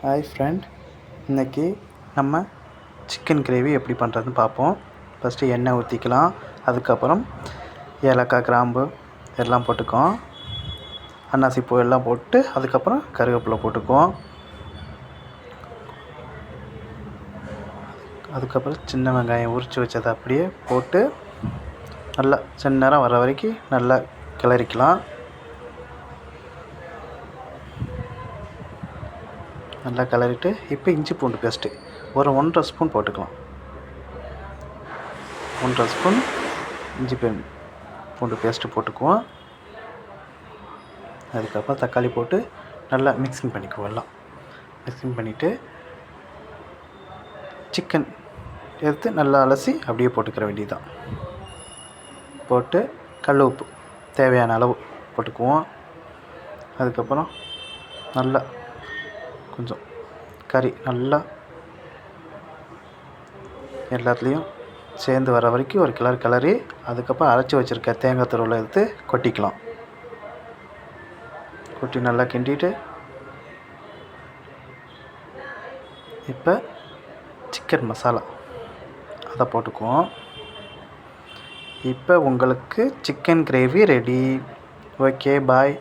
Hi friend இன்றைக்கி நம்ம chicken gravy எப்படி பண்ணுறதுன்னு பார்ப்போம். ஃபஸ்ட்டு எண்ணெய் ஊற்றிக்கலாம் அதுக்கப்புறம் ஏலக்காய் கிராம்பு எல்லாம் போட்டுக்குவோம். அன்னாசி பூ எல்லாம் போட்டு அதுக்கப்புறம் கருவேப்பிலை போட்டுக்குவோம். அதுக்கப்புறம் சின்ன வெங்காயம் உரித்து வச்சதை அப்படியே போட்டு நல்லா செந்நேரம் வர வரைக்கும் நல்லா கிளறிக்கலாம். நல்லா கலரிட்டு இப்போ இஞ்சி பூண்டு பேஸ்ட்டு ஒரு ஒன்றரை ஸ்பூன் போட்டுக்கலாம். ஒன்றரை ஸ்பூன் இஞ்சி பெண் பூண்டு பேஸ்ட்டு போட்டுக்குவோம். அதுக்கப்புறம் தக்காளி போட்டு நல்லா மிக்சிங் பண்ணிக்குவோம் எல்லாம். மிக்சிங் பண்ணிவிட்டு சிக்கன் எடுத்து நல்லா அலசி அப்படியே போட்டுக்கிற வேண்டியதுதான். போட்டு கல் உப்பு தேவையான அளவு போட்டுக்குவோம். அதுக்கப்புறம் நல்லா கொஞ்சம். கறி நல்லா எல்லாத்துலேயும் சேர்ந்து வர வரைக்கும் ஒரு கிளறு கிளறி அதுக்கப்புறம் அரைச்சி வச்சுருக்க தேங்காய் துருவில் எடுத்து கொட்டிக்கலாம். கொட்டி நல்லா கிண்டிட்டு இப்போ சிக்கன் மசாலா அதை போட்டுக்குவோம். இப்போ உங்களுக்கு chicken gravy ready okay bye